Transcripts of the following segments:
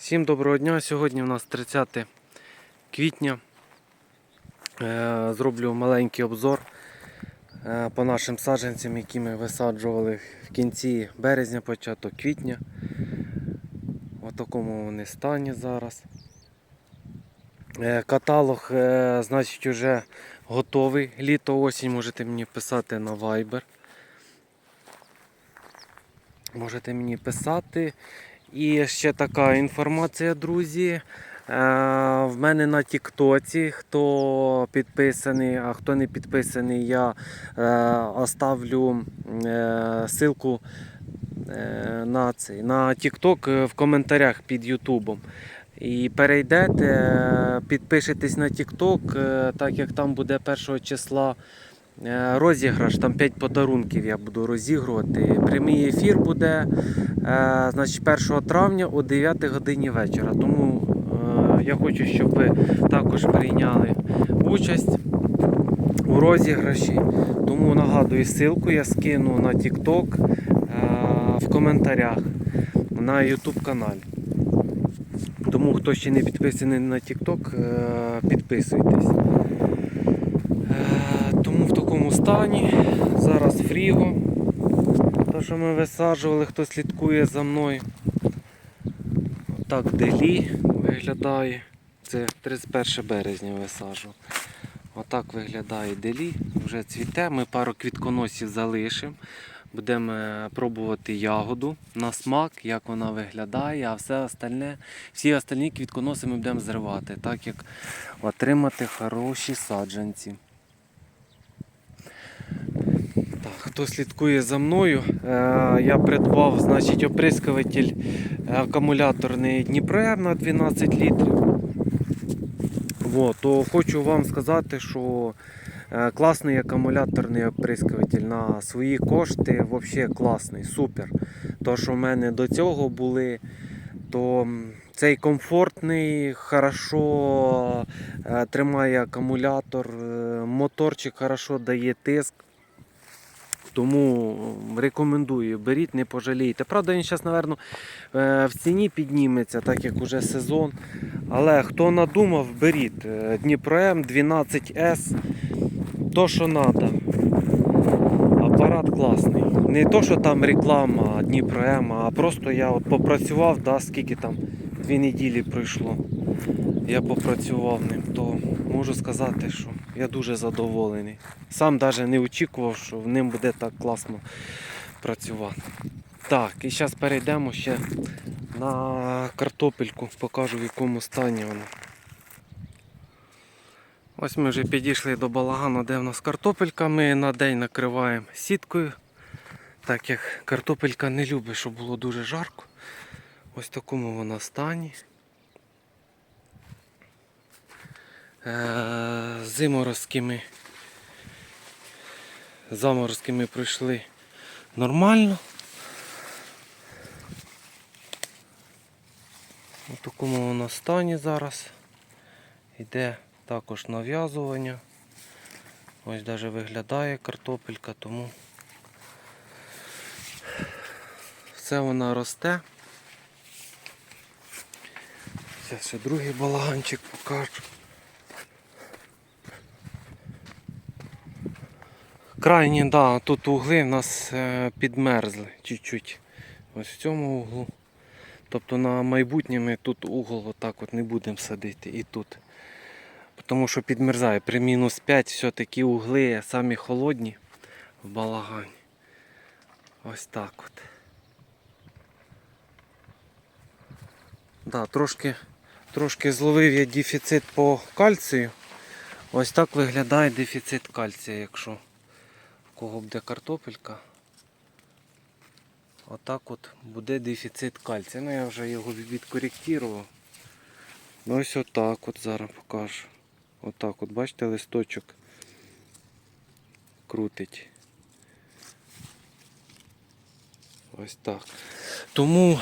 Всім доброго дня. Сьогодні у нас 30 квітня. Е, Зроблю маленький обзор е, по нашим саджанцям, які ми висаджували в кінці березня, початок квітня. В такому вони стані зараз. Е, Каталог, значить, вже готовий. Літо-осінь можете мені писати на Viber. Можете мені писати. І ще така інформація, друзі. Е, В мене на Тіктоці, хто підписаний, а хто не підписаний, я е, оставлю е, ссылку на цей на Тікток в коментарях під Ютубом. І перейдете, підпишетесь на Тікток, так як там буде 1 числа розіграш, там 5 подарунків я буду розігрувати. Прямий ефір буде е, значить, 1 травня о 9 годині вечора. Тому е, я хочу, щоб ви також прийняли участь у розіграші. Тому нагадую, ссылку я скину на TikTok е, в коментарях на YouTube каналі. Тому хто ще не підписаний на TikTok, е, підписуйтесь. Такому стані зараз фріго. Те, що ми висаджували, хто слідкує за мною. Так делі виглядає. Це 31 березня висаджував. Отак виглядає делі. Вже цвіте. Ми пару квітконосів залишимо. Будемо е, пробувати ягоду на смак, як вона виглядає, а все остальне, всі остальні квітконоси ми будемо зривати, так як отримати хороші саджанці. Так, хто слідкує за мною, е, я придбав значить, оприскуватель е, акумуляторний Дніпроер на 12 літрів. Вот, то хочу вам сказати, що е, класний акумуляторний оприскуватель на свої кошти, взагалі класний, супер. То, що в мене до цього були, то цей комфортний, хорошо тримає акумулятор, моторчик хорошо дає тиск. Тому рекомендую, беріть, не пожалієте. Правда, він зараз, напевно, е, в ціні підніметься, так як уже сезон. Але хто надумав, беріть. Е, Дніпро М 12С. То, що треба. Апарат класний. Не то, що там реклама Дніпро М, а просто я от попрацював, да, скільки там дві неділі пройшло. Я попрацював ним, то можу сказати, що я дуже задоволений. Сам навіть не очікував, що в ним буде так класно працювати. Так, і зараз перейдемо ще на картопельку, покажу в якому стані вона. Ось ми вже підійшли до балагану, де в нас картопелька. Ми на день накриваємо сіткою, так як картопелька не любить, щоб було дуже жарко. Ось в такому вона стані. Е, Зиморозки ми заморозки ми пройшли нормально. У такому воно стані зараз. Йде також нав'язування. Ось навіть виглядає картопелька, тому все вона росте. Зараз ще другий балаганчик покажу. Крайні, да, тут угли в нас е, підмерзли чуть-чуть. Ось в цьому углу. Тобто на майбутнє ми тут угол отак от не будемо садити і тут. Тому що підмерзає. При мінус 5 все-таки угли самі холодні в балагані. Ось так от. Да, трошки, трошки зловив я дефіцит по кальцію. Ось так виглядає дефіцит кальція, якщо кого буде картопелька. Отак от буде дефіцит кальцію. Ну я вже його відкоректував. Ну ось отак от зараз покажу. Отак от, бачите, листочок крутить. Ось так. Тому,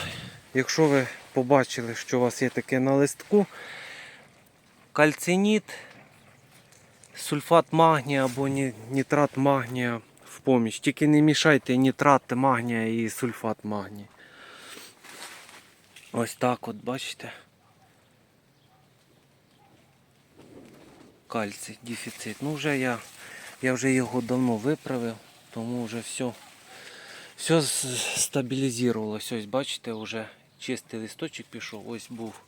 якщо ви побачили, що у вас є таке на листку, кальциніт, сульфат магнія або нітрат магнія поміч. Тільки не мішайте нітрат магнія і сульфат магнія. Ось так от, бачите. Кальцій, дефіцит. Ну вже я, я вже його давно виправив, тому вже все, все стабілізувалося. Ось бачите, вже чистий листочок пішов. Ось був.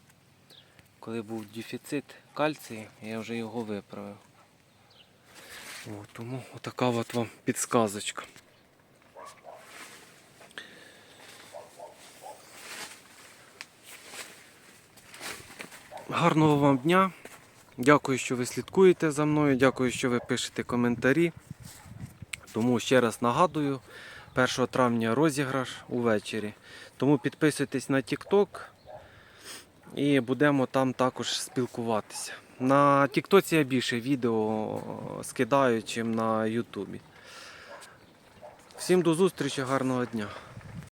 Коли був дефіцит кальцію, я вже його виправив. О, тому отака от вам підсказочка. Гарного вам дня. Дякую, що ви слідкуєте за мною. Дякую, що ви пишете коментарі. Тому ще раз нагадую, 1 травня розіграш увечері. Тому підписуйтесь на TikTok і будемо там також спілкуватися. На Тіктоці я більше відео скидаю, ніж на Ютубі. Всім до зустрічі, гарного дня!